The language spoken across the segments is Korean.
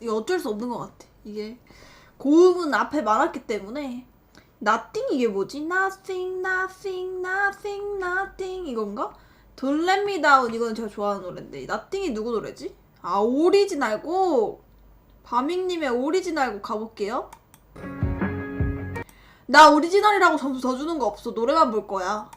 이거 어쩔 수 없는 것 같아. 이게 고음은 앞에 많았기 때문에 nothing 이게 뭐지? nothing, nothing, nothing, nothing 이건가? Don't let me down 이건 제가 좋아하는 노래인데 nothing이 누구 노래지? 아 오리지널고 바밍님의 오리지널고 가볼게요. 나 오리지널이라고 점수 더 주는 거 없어. 노래만 볼 거야.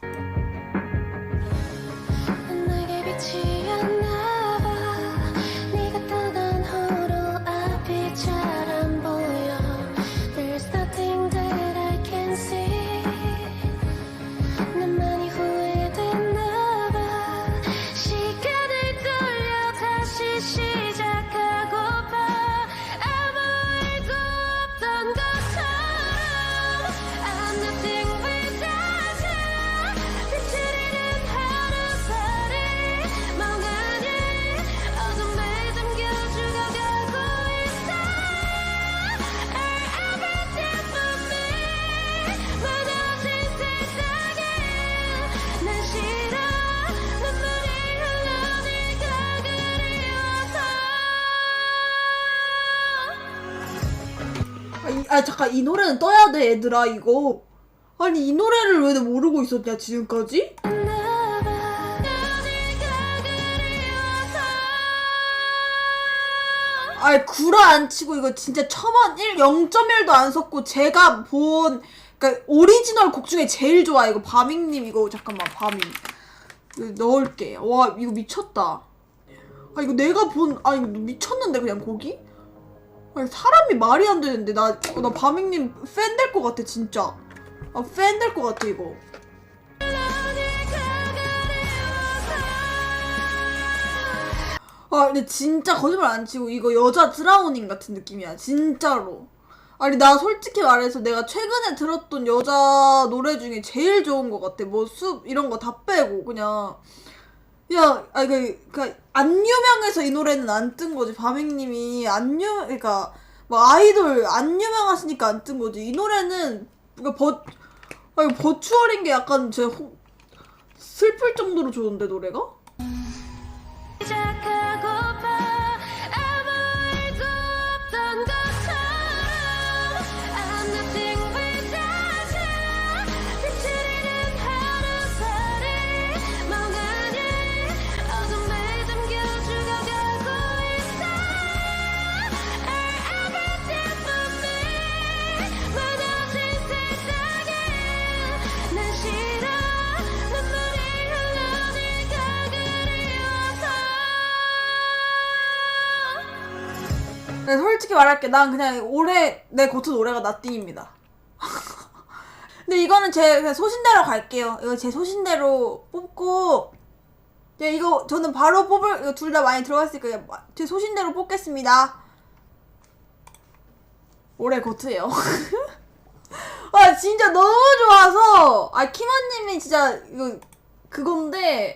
아, 이- 아 잠깐 이 노래는 떠야 돼 얘들아 이거. 아니 이 노래를 왜 모르고 있었냐 지금까지? 아이 구라 안 치고 이거 진짜 첨언 1 0.1도 안 썼고 제가 본 그러니까 오리지널 곡 중에 제일 좋아 이거 바밍님 이거 잠깐만 바밍 넣을게 와 이거 미쳤다 아 이거 내가 본 아 이거 미쳤는데 그냥 곡이 아니 사람이 말이 안 되는데. 나나 바밍님 팬 될 것 같아 진짜. 아팬 될 것 같아 이거. 아 근데 진짜 거짓말 안 치고 이거 여자 드라우닝 같은 느낌이야 진짜로. 아니 나 솔직히 말해서 내가 최근에 들었던 여자 노래 중에 제일 좋은 것 같아. 뭐 숲 이런 거 다 빼고 그냥 야, 아 이거 그안 유명해서 이 노래는 안 뜬 거지. 바맹님이 안 유, 그러니까 뭐 아이돌 안 유명하시니까 안 뜬 거지. 이 노래는 이거 버, 아 이거 버추얼인 게 약간 제 호, 슬플 정도로 좋은데 노래가? 네, 솔직히 말할게. 난 그냥 올해 내 고트 노래가 나띵입니다. 근데 이거는 제 그냥 소신대로 갈게요. 이거 제 소신대로 뽑고, 네, 이거 저는 바로 뽑을, 이거 둘 다 많이 들어갔으니까 마- 제 소신대로 뽑겠습니다. 올해 고트예요. 아 진짜 너무 좋아서 아 키마님이 진짜 이거 그건데